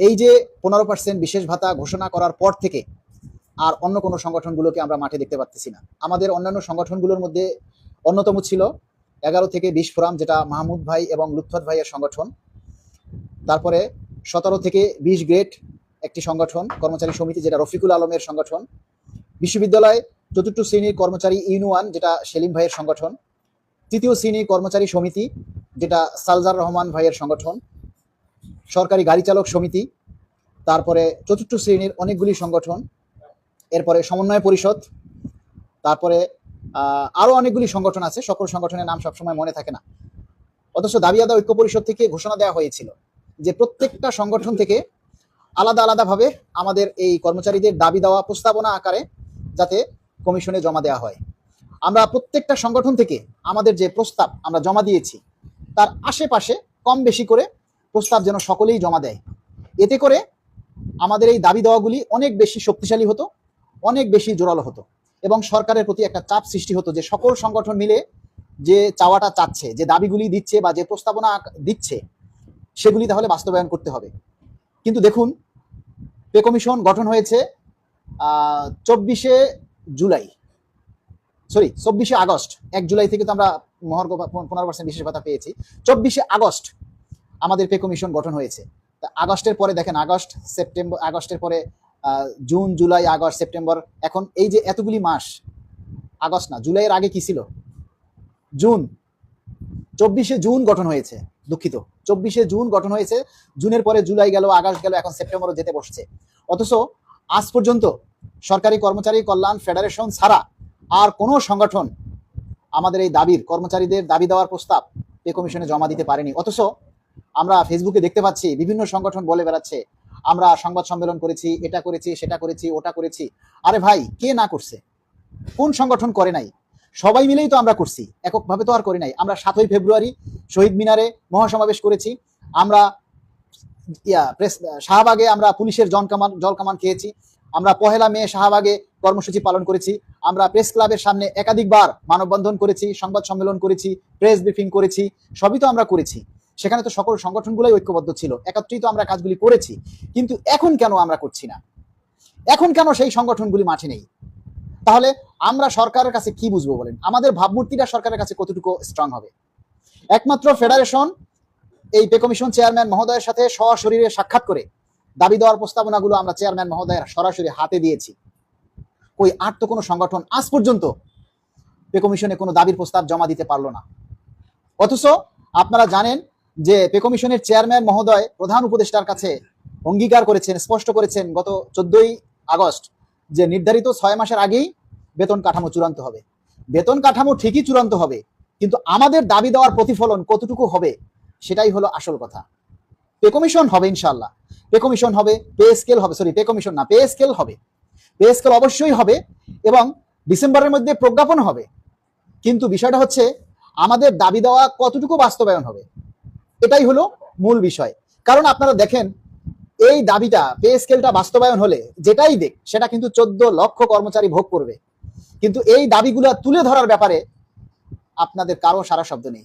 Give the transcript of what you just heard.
এই যে পনেরো পার্সেন্ট বিশেষ ভাতা ঘোষণা করার পর থেকে আর অন্য কোনো সংগঠনগুলোকে আমরা মাঠে দেখতে পাচ্ছি না। আমাদের অন্যান্য সংগঠনগুলোর মধ্যে অন্যতম ছিল এগারো থেকে বিশ ফোরাম, যেটা মাহমুদ ভাই এবং লুৎফত ভাইয়ের সংগঠন। তারপরে সতেরো থেকে বিশ গ্রেড একটি সংগঠন, কর্মচারী সমিতি, যেটা রফিকুল আলমের সংগঠন। বিশ্ববিদ্যালয় চতুর্থ শ্রেণির কর্মচারী ইউনিয়ন, যেটা সেলিম ভাইয়ের সংগঠন। তৃতীয় শ্রেণির কর্মচারী সমিতি, যেটা সালজার রহমান ভাইয়ের সংগঠন। সরকারি গাড়ি চালক সমিতি তারপরে চতুর্থ শ্রেণির অনেকগুলি সংগঠন এরপরে সমন্বয় পরিষদ তারপরে আহ, আরও অনেকগুলি সংগঠন আছে সকল সংগঠনের নাম সবসময় মনে থাকে না। অথচ দাবি আদা ঐক্য পরিষদ থেকে ঘোষণা দেওয়া হয়েছিল যে প্রত্যেকটা সংগঠন থেকে আলাদা আলাদাভাবে আমাদের এই কর্মচারীদের দাবি দেওয়া প্রস্তাবনা আকারে যাতে কমিশনে জমা দেওয়া হয়। আমরা প্রত্যেকটা সংগঠন থেকে আমাদের যে প্রস্তাব আমরা জমা দিয়েছি তার আশেপাশে কম বেশি করে প্রস্তাব যেন সকলেই জমা দেয়। এতে করে আমাদের এই দাবি দেওয়াগুলি অনেক বেশি শক্তিশালী হতো, অনেক বেশি জোরালো হতো এবং সরকারের প্রতি একটা চাপ সৃষ্টি হতো যে সকল সংগঠন মিলে যে চাওয়াটা চাচ্ছে, যে দাবিগুলি দিচ্ছে বা যে প্রস্তাবনা দিচ্ছে, সেগুলি তাহলে বাস্তবায়ন করতে হবে। কিন্তু দেখুন, পে কমিশন গঠন হয়েছে চব্বিশে জুলাই, সরি, চব্বিশে আগস্ট, এক জুলাই থেকে তো আমরা মহার্ঘ বা পনেরো পার্সেন্ট বিশেষ ভাতা পেয়েছি। চব্বিশে আগস্ট আমাদের পে কমিশন গঠন হয়েছে। তা আগস্টের পরে দেখেন, আগস্ট সেপ্টেম্বর আগস্টের পরে জুন জুলাই আগস্ট সেপ্টেম্বর এখন এই যে এতগুলি মাস, আগস্ট না জুলাইয়ের আগে কি ছিল? জুন চব্বিশে জুন গঠন হয়েছে, দুঃখিত। চব্বিশে জুন গঠন হয়েছে জুনের পরে জুলাই গেল, আগস্ট গেল, এখন সেপ্টেম্বরও যেতে বসছে। অথচ আজ পর্যন্ত সরকারি কর্মচারী কল্যাণ ফেডারেশন ছাড়া আর কোনো সংগঠন আমাদের এই দাবির, কর্মচারীদের দাবি দেওয়ার প্রস্তাব পে কমিশনে জমা দিতে পারেনি। অথচ আমরা ফেসবুকে দেখতে পাচ্ছি, বিভিন্ন সংগঠন বলে বেড়াচ্ছে। আমরা সংবাদ সম্মেলন করেছি, এটা করেছি, সেটা করেছি, ওটা করেছি। আরে ভাই, কে না করছে? কোন সংগঠন করে নাই? সবাই মিলেই তো আমরা করছি, এককভাবে তো আর করি নাই। আমরা সাতই ফেব্রুয়ারি শহীদ মিনারে মহাসমাবেশ করেছি। আমরা ইয়া, প্রেস, শাহবাগে আমরা পুলিশের জন কামান, জল কামান খেয়েছি। আমরা পহেলা মে শাহবাগে কর্মসূচি পালন করেছি। আমরা প্রেস ক্লাবের সামনে একাধিকবার মানববন্ধন করেছি, সংবাদ সম্মেলন করেছি, প্রেস ব্রিফিং করেছি, সবই তো আমরা করেছি। সেখানে তো সকল সংগঠনগুলোই ঐক্যবদ্ধ ছিল। একত্রিত আমরা কাজগুলি করেছি। কিন্তু এখন কেন আমরা করছি না? এখন কেন সেই সংগঠনগুলি মাঠে নেই? তাহলে আমরা সরকারের কাছে কি বুঝব বলেন? আমাদের ভাবমূর্তিটা সরকারের কাছে কতটুকু স্ট্রং হবে? একমাত্র ফেডারেশন এই পে কমিশন চেয়ারম্যান মহোদয়ের সাথে সশরীরে সাক্ষাৎ করে দাবি দেওয়ার প্রস্তাবনাগুলো আমরা চেয়ারম্যান মহোদয়ের সরাসরি হাতে দিয়েছি। কই, আর তো কোনো সংগঠন আজ পর্যন্ত পে কমিশনে কোনো দাবির প্রস্তাব জমা দিতে পারল না। অথচ আপনারা জানেন যে পে কমিশনের চেয়ারম্যান মহোদয় প্রধান উপদেষ্টার কাছে অঙ্গীকার করেছেন, স্পষ্ট করেছেন গত চোদ্দই আগস্ট যে নির্ধারিত ছয় মাসের আগেই বেতন কাঠামো চূড়ান্ত হবে। বেতন কাঠামো ঠিকই চূড়ান্ত হবে, কিন্তু আমাদের দাবি দেওয়ার প্রতিফলন কতটুকু হবে সেটাই হলো আসল কথা। পে কমিশন হবে ইনশাল্লাহ পে কমিশন হবে, পে স্কেল হবে, সরি, পে কমিশন না, পে স্কেল হবে। পে স্কেল অবশ্যই হবে এবং ডিসেম্বরের মধ্যে প্রজ্ঞাপন হবে। কিন্তু বিষয়টা হচ্ছে, আমাদের দাবি দেওয়া কতটুকু বাস্তবায়ন হবে? এটাই হলো মূল বিষয়। কারণ আপনারা দেখেন, এই দাবিটা, পে স্কেলটা বাস্তবায়ন হলে যেটাই দেখ সেটা কিন্তু চোদ্দ লক্ষ কর্মচারী ভোগ করবে। কিন্তু এই দাবিগুলো তুলে ধরার ব্যাপারে আপনাদের কারও সারা শব্দ নেই।